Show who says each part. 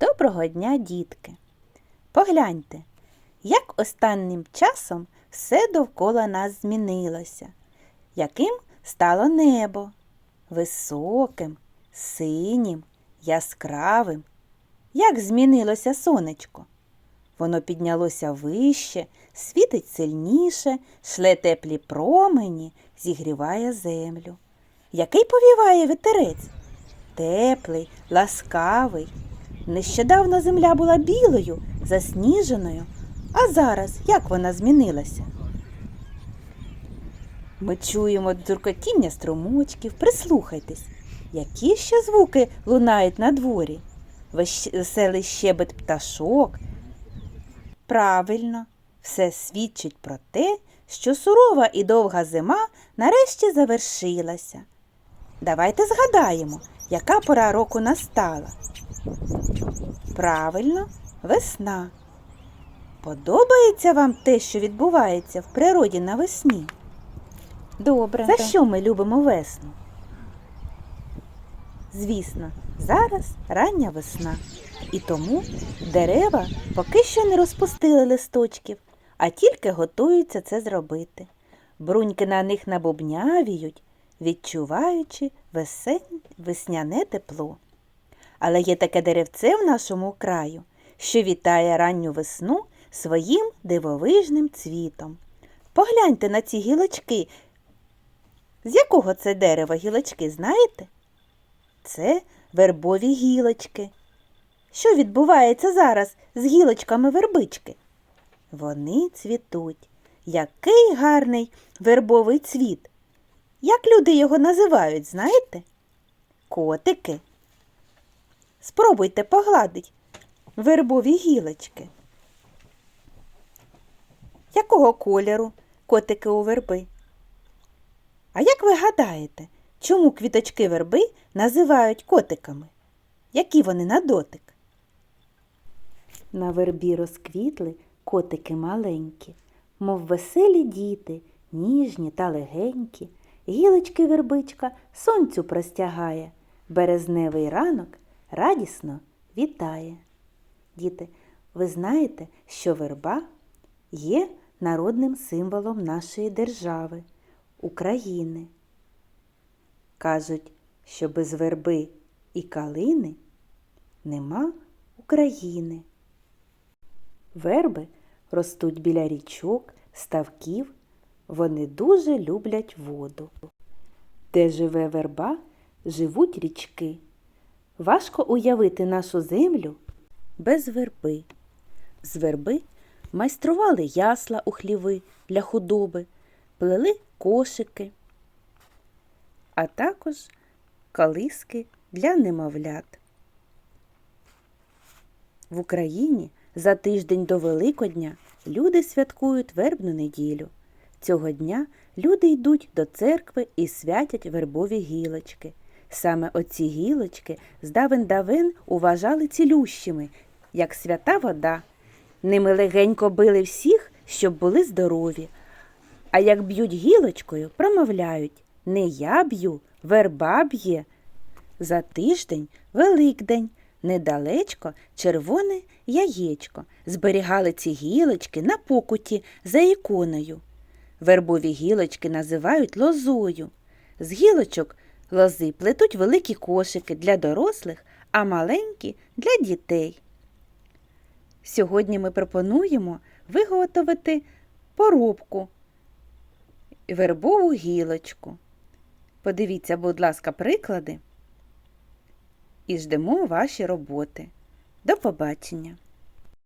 Speaker 1: Доброго дня, дітки! Погляньте, як останнім часом все довкола нас змінилося, яким стало небо високим, синім, яскравим. Як змінилося сонечко? Воно піднялося вище, світить сильніше, шле теплі промені, зігріває землю. Який повіває вітерець? Теплий, ласкавий. Нещодавно земля була білою, засніженою, а зараз як вона змінилася? Ми чуємо дзуркотіння струмочків, прислухайтесь, які ще звуки лунають на дворі? Веселий щебет пташок. Правильно, все свідчить про те, що сурова і довга зима нарешті завершилася. Давайте згадаємо, яка пора року настала. Правильно, весна. Подобається вам те, що відбувається в природі навесні?
Speaker 2: Добре.
Speaker 1: За що ми любимо весну? Звісно, зараз рання весна, і тому дерева поки що не розпустили листочків, а тільки готуються це зробити. Бруньки на них набубнявіють, відчуваючи весень... весняне тепло. Але є таке деревце в нашому краю, що вітає ранню весну своїм дивовижним цвітом. Погляньте на ці гілочки. З якого це дерева гілочки, знаєте? Це вербові гілочки. Що відбувається зараз з гілочками вербички? Вони цвітуть. Який гарний вербовий цвіт. Як люди його називають, знаєте? Котики. Спробуйте погладить вербові гілочки. Якого кольору котики у верби? А як ви гадаєте, чому квіточки верби називають котиками? Які вони на дотик? На вербі розквітли котики маленькі, мов веселі діти, ніжні та легенькі. Гілочки вербичка сонцю простягає, березневий ранок радісно вітає. Діти, ви знаєте, що верба є народним символом нашої держави, України. Кажуть, що без верби і калини нема України. Верби ростуть біля річок, ставків, вони дуже люблять воду. Де живе верба, живуть річки. Важко уявити нашу землю без верби. З верби майстрували ясла у хліви для худоби, плели кошики, а також калиски для немовлят. В Україні за тиждень до Великодня люди святкують вербну неділю. Цього дня люди йдуть до церкви і святять вербові гілочки. Саме оці гілочки з давен давен уважали цілющими, як свята вода. Ними легенько били всіх, щоб були здорові. А як б'ють гілочкою, промовляють не я б'ю, верба б'є. За тиждень Великдень, недалечко червоне яєчко. Зберігали ці гілочки на покуті за іконою. Вербові гілочки називають лозою. З гілочок лози плетуть великі кошики для дорослих, а маленькі для дітей. Сьогодні ми пропонуємо виготовити поробку вербову гілочку. Подивіться, будь ласка, приклади і ждемо ваші роботи. До побачення!